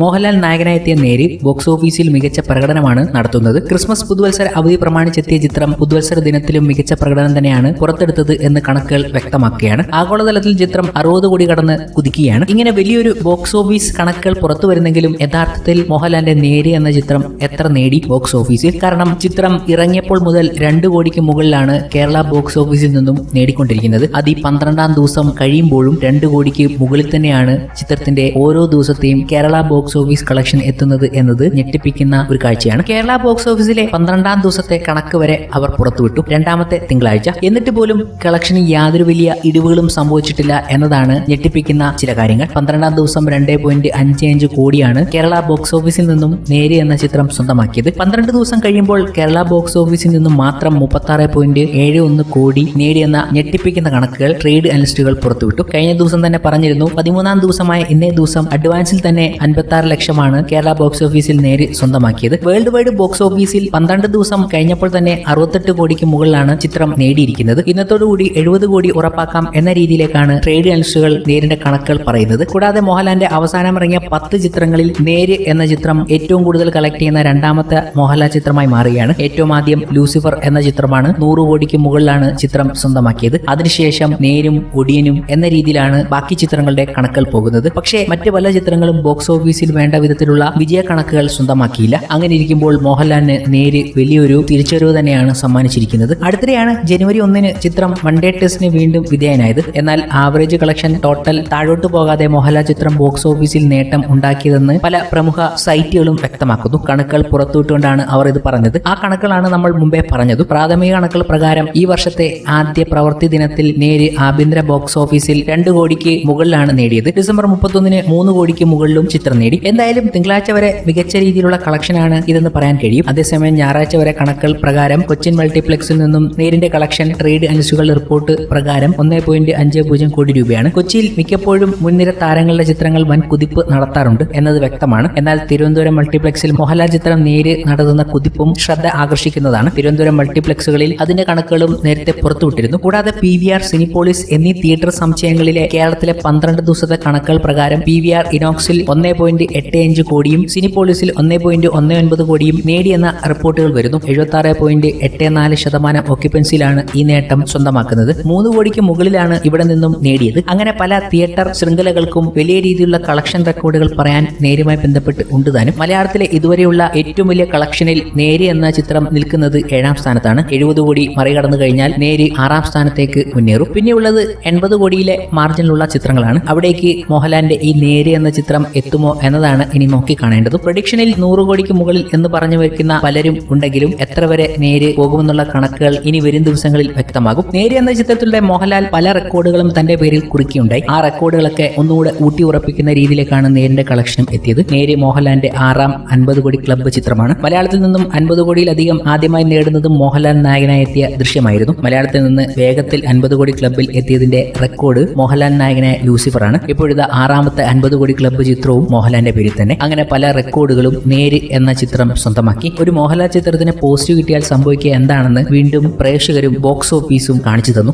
മോഹൻലാൽ നായകനായെത്തിയ നേരി ബോക്സ് ഓഫീസിൽ മികച്ച പ്രകടനമാണ് നടത്തുന്നത്. ക്രിസ്മസ് പുതുവത്സര അവധി പ്രമാണിച്ചെത്തിയ ചിത്രം പുതുവത്സര ദിനത്തിലും മികച്ച പ്രകടനം തന്നെയാണ് പുറത്തെടുത്തത് എന്ന് കണക്കുകൾ വ്യക്തമാക്കുകയാണ്. ആഗോളതലത്തിൽ ചിത്രം അറുപത് കോടി കടന്ന് കുതിക്കുകയാണ്. ഇങ്ങനെ വലിയൊരു ബോക്സ് ഓഫീസ് കണക്കുകൾ പുറത്തു വരുന്നെങ്കിലും യഥാർത്ഥത്തിൽ മോഹൻലാലിന്റെ നേരി എന്ന ചിത്രം എത്ര നേടി ബോക്സ് ഓഫീസിൽ? കാരണം ചിത്രം ഇറങ്ങിയപ്പോൾ മുതൽ രണ്ട് കോടിക്ക് മുകളിലാണ് കേരള ബോക്സ് ഓഫീസിൽ നിന്നും നേടിക്കൊണ്ടിരിക്കുന്നത്. അത് ഈ പന്ത്രണ്ടാം ദിവസം കഴിയുമ്പോഴും രണ്ട് കോടിക്ക് മുകളിൽ തന്നെയാണ് ചിത്രത്തിന്റെ ഓരോ ദിവസത്തെയും കേരള ബോക്സ് ഓഫീസ് കളക്ഷൻ എത്തുന്നത് എന്നത് ഞെട്ടിപ്പിക്കുന്ന ഒരു കാഴ്ചയാണ്. കേരള ബോക്സ് ഓഫീസിലെ പന്ത്രണ്ടാം ദിവസത്തെ കണക്ക് വരെ അവർ പുറത്തുവിട്ടു. രണ്ടാമത്തെ തിങ്കളാഴ്ച. എന്നിട്ട് പോലും കളക്ഷന് യാതൊരു വലിയ ഇടിവുകളും സംഭവിച്ചിട്ടില്ല എന്നതാണ് ഞെട്ടിപ്പിക്കുന്ന ചില കാര്യങ്ങൾ. പന്ത്രണ്ടാം ദിവസം രണ്ടേ പോയിന്റ് അഞ്ച് അഞ്ച് കോടിയാണ് കേരള ബോക്സ് ഓഫീസിൽ നിന്നും നേരി എന്ന ചിത്രം സ്വന്തമാക്കിയത്. പന്ത്രണ്ട് ദിവസം കഴിയുമ്പോൾ കേരള ബോക്സ് ഓഫീസിൽ നിന്നും മാത്രം മുപ്പത്തി പോയിന്റ് ഏഴ് ഒന്ന് കോടി നേടിയെന്ന ഞെട്ടിപ്പിക്കുന്ന കണക്കുകൾ ട്രേഡ് അനലിസ്റ്റുകൾ പുറത്തുവിട്ടു. കഴിഞ്ഞ ദിവസം തന്നെ പറഞ്ഞിരുന്നു പതിമൂന്നാം ദിവസമായ ഇന്നേ ദിവസം അഡ്വാൻസിൽ തന്നെ അൻപത്തി ആറ് ലക്ഷമാണ് കേരള ബോക്സ് ഓഫീസിൽ നേരി സ്വന്തമാക്കിയത്. വേൾഡ് വൈഡ് ബോക്സ് ഓഫീസിൽ പന്ത്രണ്ട് ദിവസം കഴിഞ്ഞപ്പോൾ തന്നെ അറുപത്തെട്ട് കോടിക്ക് മുകളിലാണ് ചിത്രം നേടിയിരിക്കുന്നത്. ഇന്നത്തോടുകൂടി എഴുപത് കോടി ഉറപ്പാക്കാം എന്ന രീതിയിലേക്കാണ് ട്രേഡ് അനലിസ്റ്റുകൾ നേരിന്റെ കണക്കുകൾ പറയുന്നത്. കൂടാതെ മോഹൻലാലിന്റെ അവസാനം ഇറങ്ങിയ പത്ത് ചിത്രങ്ങളിൽ നേര് എന്ന ചിത്രം ഏറ്റവും കൂടുതൽ കളക്ട് ചെയ്യുന്ന രണ്ടാമത്തെ മോഹൻലാൽ ചിത്രമായി മാറുകയാണ്. ഏറ്റവും ആദ്യം ലൂസിഫർ എന്ന ചിത്രമാണ് നൂറ് കോടിക്ക് മുകളിലാണ് ചിത്രം സ്വന്തമാക്കിയത്. അതിനുശേഷം നേരും ഒടിയനും എന്ന രീതിയിലാണ് ബാക്കി ചിത്രങ്ങളുടെ കണക്കുകൾ പോകുന്നത്. പക്ഷേ മറ്റ് പല ചിത്രങ്ങളും ബോക്സ് ഓഫീസിൽ വേണ്ട വിധത്തിലുള്ള വിജയ കണക്കുകൾ സ്വന്തമാക്കിയില്ല. അങ്ങനെ ഇരിക്കുമ്പോൾ മോഹൻലാലിന് നേര് വലിയൊരു തിരിച്ചറിവ് തന്നെയാണ് സമ്മാനിച്ചിരിക്കുന്നത്. അടുത്തിടെയാണ് ജനുവരി ഒന്നിന് ചിത്രം വൺ ഡേ ടെസ്റ്റിന് വീണ്ടും വിധേയനായത്. എന്നാൽ ആവറേജ് കളക്ഷൻ ടോട്ടൽ താഴോട്ട് പോകാതെ മോഹൻലാൽ ചിത്രം ബോക്സ് ഓഫീസിൽ നേട്ടം ഉണ്ടാക്കിയതെന്ന് പല പ്രമുഖ സൈറ്റുകളും വ്യക്തമാക്കുന്നു. കണക്കുകൾ പുറത്തുവിട്ടുകൊണ്ടാണ് അവർ ഇത് പറഞ്ഞത്. ആ കണക്കുകളാണ് നമ്മൾ മുമ്പേ പറഞ്ഞത്. പ്രാഥമിക കണക്കുകൾ പ്രകാരം ഈ വർഷത്തെ ആദ്യ പ്രവൃത്തി ദിനത്തിൽ നേര് ആഭ്യന്തര ബോക്സ് ഓഫീസിൽ രണ്ട് കോടിക്ക് മുകളിലാണ് നേടിയത്. ഡിസംബർ മുപ്പത്തൊന്നിന് മൂന്ന് കോടിക്ക് മുകളിലും ചിത്രം നേടി. എന്തായാലും തിങ്കളാഴ്ച വരെ മികച്ച രീതിയിലുള്ള കളക്ഷനാണ് ഇതെന്ന് പറയാൻ കഴിയും. അതേസമയം ഞായറാഴ്ച വരെ കണക്കുകൾ പ്രകാരം കൊച്ചിൻ മൾട്ടിപ്ലക്സിൽ നിന്നും നേരിന്റെ കളക്ഷൻ ട്രേഡ് അനുസുകൾ റിപ്പോർട്ട് പ്രകാരം ഒന്നേ പോയിന്റ് അഞ്ച് പൂജ്യം കോടി രൂപയാണ്. കൊച്ചിയിൽ മിക്കപ്പോഴും മുൻനിര താരങ്ങളുടെ ചിത്രങ്ങൾ വൻ കുതിപ്പ് നടത്താറുണ്ട് എന്നത് വ്യക്തമാണ്. എന്നാൽ തിരുവനന്തപുരം മൾട്ടിപ്ലക്സിൽ മോഹൻലാൽ ചിത്രം നേര് നടത്തുന്ന കുതിപ്പും ശ്രദ്ധ ആകർഷിക്കുന്നതാണ്. തിരുവനന്തപുരം മൾട്ടിപ്ലക്സുകളിൽ അതിന്റെ കണക്കുകളും നേരത്തെ പുറത്തുവിട്ടിരുന്നു. കൂടാതെ പി വി ആർ സിനിപോളിസ് എന്നീ തിയേറ്റർ സമുച്ചയങ്ങളിലെ കേരളത്തിലെ പന്ത്രണ്ട് ദിവസത്തെ കണക്കുകൾ പ്രകാരം പി വി ആർ ഇനോക്സിൽ ഒന്നേ പോയിന്റ് എട്ട് അഞ്ച് കോടിയും സിനിപോളിസിൽ ഒന്ന് പോയിന്റ് ഒന്ന് ഒൻപത് കോടിയും നേടിയെന്ന റിപ്പോർട്ടുകൾ വരുന്നു. എഴുപത്തി ആറ് പോയിന്റ് എട്ട് നാല് ശതമാനം ഒക്യുപ്പൻസിയിലാണ് ഈ നേട്ടം സ്വന്തമാക്കുന്നത്. മൂന്ന് കോടിക്ക് മുകളിലാണ് ഇവിടെ നിന്നും നേടിയത്. അങ്ങനെ പല തിയേറ്റർ ശൃംഖലകൾക്കും വലിയ രീതിയിലുള്ള കളക്ഷൻ റെക്കോർഡുകൾ പറയാൻ നേരുമായി ബന്ധപ്പെട്ട് ഉണ്ട് താനും മലയാളത്തിലെ ഇതുവരെയുള്ള ഏറ്റവും വലിയ കളക്ഷനിൽ നേരി എന്ന ചിത്രം നിൽക്കുന്നത് ഏഴാം സ്ഥാനത്താണ്. എഴുപത് കോടി മറികടന്നു കഴിഞ്ഞാൽ നേരി ആറാം സ്ഥാനത്തേക്ക് മുന്നേറും. പിന്നെയുള്ളത് എൺപത് കോടിയിലെ മാർജിനിലുള്ള ചിത്രങ്ങളാണ്. അവിടേക്ക് മോഹൻലാലിന്റെ ഈ നേരി എന്ന ചിത്രം എത്തുമോ എന്നതാണ് ഇനി നോക്കി കാണേണ്ടത്. പ്രൊഡിക്ഷനിൽ നൂറ് കോടിക്ക് മുകളിൽ എന്ന് പറഞ്ഞു വെക്കുന്ന പലരും ഉണ്ടെങ്കിലും എത്ര വരെ നേര് പോകുമെന്നുള്ള കണക്കുകൾ ഇനി വരും ദിവസങ്ങളിൽ വ്യക്തമാകും. നേര് എന്ന ചിത്രത്തിലൂടെ മോഹൻലാൽ പല റെക്കോർഡുകളും തന്റെ പേരിൽ കുറിക്കുകയുണ്ടായി. ആ റെക്കോർഡുകളൊക്കെ ഒന്നുകൂടെ ഊട്ടി ഉറപ്പിക്കുന്ന രീതിയിലേക്കാണ് നേരിന്റെ കളക്ഷനും എത്തിയത്. നേര് മോഹൻലാലിന്റെ ആറാം അൻപത് കോടി ക്ലബ്ബ് ചിത്രമാണ്. മലയാളത്തിൽ നിന്നും അൻപത് കോടിയിലധികം ആദ്യമായി നേടുന്നതും മോഹൻലാൽ നായകനായി എത്തിയ ദൃശ്യമായിരുന്നു. മലയാളത്തിൽ നിന്ന് വേഗത്തിൽ അൻപത് കോടി ക്ലബ്ബിൽ എത്തിയതിന്റെ റെക്കോർഡ് മോഹൻലാൽ നായകനായ ലൂസിഫർ ആണ് ഇപ്പോഴത്തെ ആറാമത്തെ അൻപത് കോടി ക്ലബ്ബ് ചിത്രവും മോഹൻലാലിന്റെ പേരിൽ തന്നെ. അങ്ങനെ പല റെക്കോർഡുകളും നേര് എന്ന ചിത്രം സ്വന്തമാക്കി. ഒരു മോഹൻലാൽ ചിത്രത്തിന് പോസ്റ്റ് കിട്ടിയാൽ സംഭവിക്കുക എന്താണെന്ന് വീണ്ടും പ്രേക്ഷകരും ബോക്സ് ഓഫീസും കാണിച്ചു തന്നു.